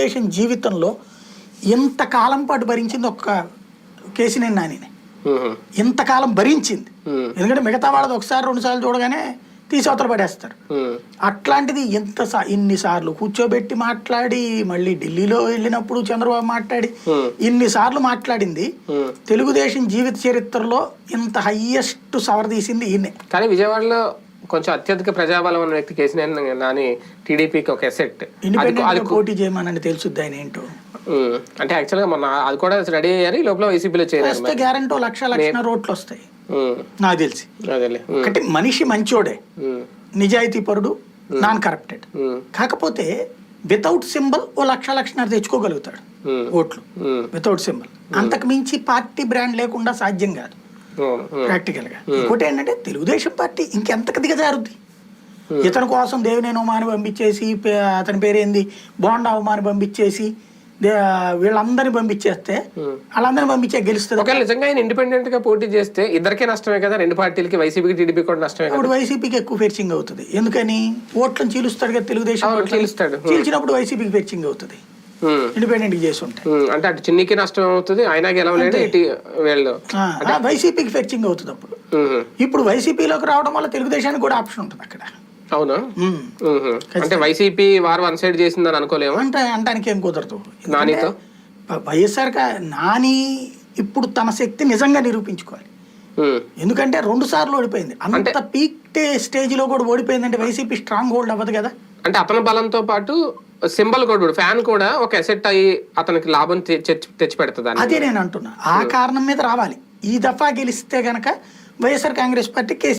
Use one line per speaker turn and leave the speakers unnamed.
తెలుగుదేశం జీవితంలో ఇంతకాలం పాటు భరించింది ఒక్క కేసినేని నానినే?
ఉమ్,
ఇంతకాలం భరించింది? ఎందుకంటే మిగతా వాళ్ళది ఒకసారి రెండు సార్లు చూడగానే తీసి అవతల పడేస్తారు. అట్లాంటిది ఎంత ఇన్నిసార్లు కూర్చోబెట్టి మాట్లాడి మళ్ళీ ఢిల్లీలో వెళ్ళినప్పుడు చంద్రబాబు మాట్లాడి. ఇన్నిసార్లు మాట్లాడింది. తెలుగుదేశం జీవిత చరిత్రలో ఇంత హయ్యెస్ట్ సవర్ తీసింది ఈయనే.
కానీ విజయవాడలో కొంచెం అత్యధిక ప్రజాబలం ఉన్న వ్యక్తి కేసీఆర్ నాని టీడీపీకి ఒక ఎసెట్
పోటీ చేయమని తెలుసుద్ది ఆయన ఏంటో.
అంటే యాక్చువల్గా మొన్న అది కూడా రెడీ అయ్యారు ఈ లోపల వైసీపీలో చేరారు
వస్తే గ్యారంటీ లక్ష లక్షణ రోట్లు వస్తాయి నాకు తెలిసి. ఒకటి మనిషి మంచోడే. నిజాయితీ పరుడు నాన్ కరప్టెడ్ కాకపోతే వితౌట్ సింబల్ ఓ లక్ష లక్షన్నర తెచ్చుకోగలుగుతాడు ఓట్లు. వితౌట్ సింబల్ అంతకు మించి పార్టీ బ్రాండ్ లేకుండా సాధ్యం కాదు.
అవును, ఉమ్,
ప్రాక్టికల్గా ఇంకోటి ఏంటంటే తెలుగుదేశం పార్టీ ఇంకెంతకు దిగజారుద్ది? ఇతని కోసం దేవినేని ఉమాని పంపించేసి అతని పేరేంది? బోండా ఉమాని పంపించేసి వీళ్ళందరినీ పంపించేస్తే వాళ్ళందరినీ పంపించే గెలుస్తుంది?
ఒకవేళ నిజంగా ఆయన ఇండిపెండెంట్గా పోటీ చేస్తే ఇద్దరికే నష్టమే కదా? రెండు పార్టీలకి వైసీపీకి టీడీపీ కూడా నష్టమే కదా?
అప్పుడు వైసీపీకి ఎక్కువ ఫెర్చింగ్ అవుతుంది. ఎందుకని? ఓట్లను చీలుస్తాడు కదా తెలుగుదేశం.
చీలుస్తాడు.
చీల్చినప్పుడు వైసీపీకి ఫెర్చింగ్ అవుతుంది. ఇండిపెండెంట్ చేసి ఉంటే
ఉమ్, అంటే అటు చిన్నికి నష్టం అవుతుంది ఆయన గెలవలేడు ఇటు వీళ్ళు
వైసీపీకి ఫెర్చింగ్ అవుతుంది అప్పుడు. ఇప్పుడు వైసీపీలోకి రావడం వల్ల తెలుగుదేశానికి కూడా ఆప్షన్ ఉంటుంది అక్కడ.
అవునా? అంటే వైసీపీ వారు వన్ సైడ్ చేసిందని అనుకోలేమా?
అంటే అంటానికి ఏం కుదరదు.
నానితో?
వైఎస్ఆర్ నాని ఇప్పుడు తన శక్తి నిజంగా నిరూపించుకోవాలి. ఎందుకంటే రెండు సార్లు ఓడిపోయింది. అంత పీక్ స్టేజ్లో కూడా ఓడిపోయిందంటే వైసీపీ స్ట్రాంగ్ హోల్డ్ అవ్వదు కదా.
అంటే అతని బలంతో పాటు సింబల్ కూడా ఫ్యాన్ కూడా ఒక ఎసెట్ అయ్యి అతనికి లాభం తెచ్చి పెడుతుంది
అదే నేను అంటున్నా. ఆ కారణం మీద రావాలి. ఈ దఫా గెలిస్తే గనక వైఎస్ఆర్ కాంగ్రెస్ పార్టీ కేసీ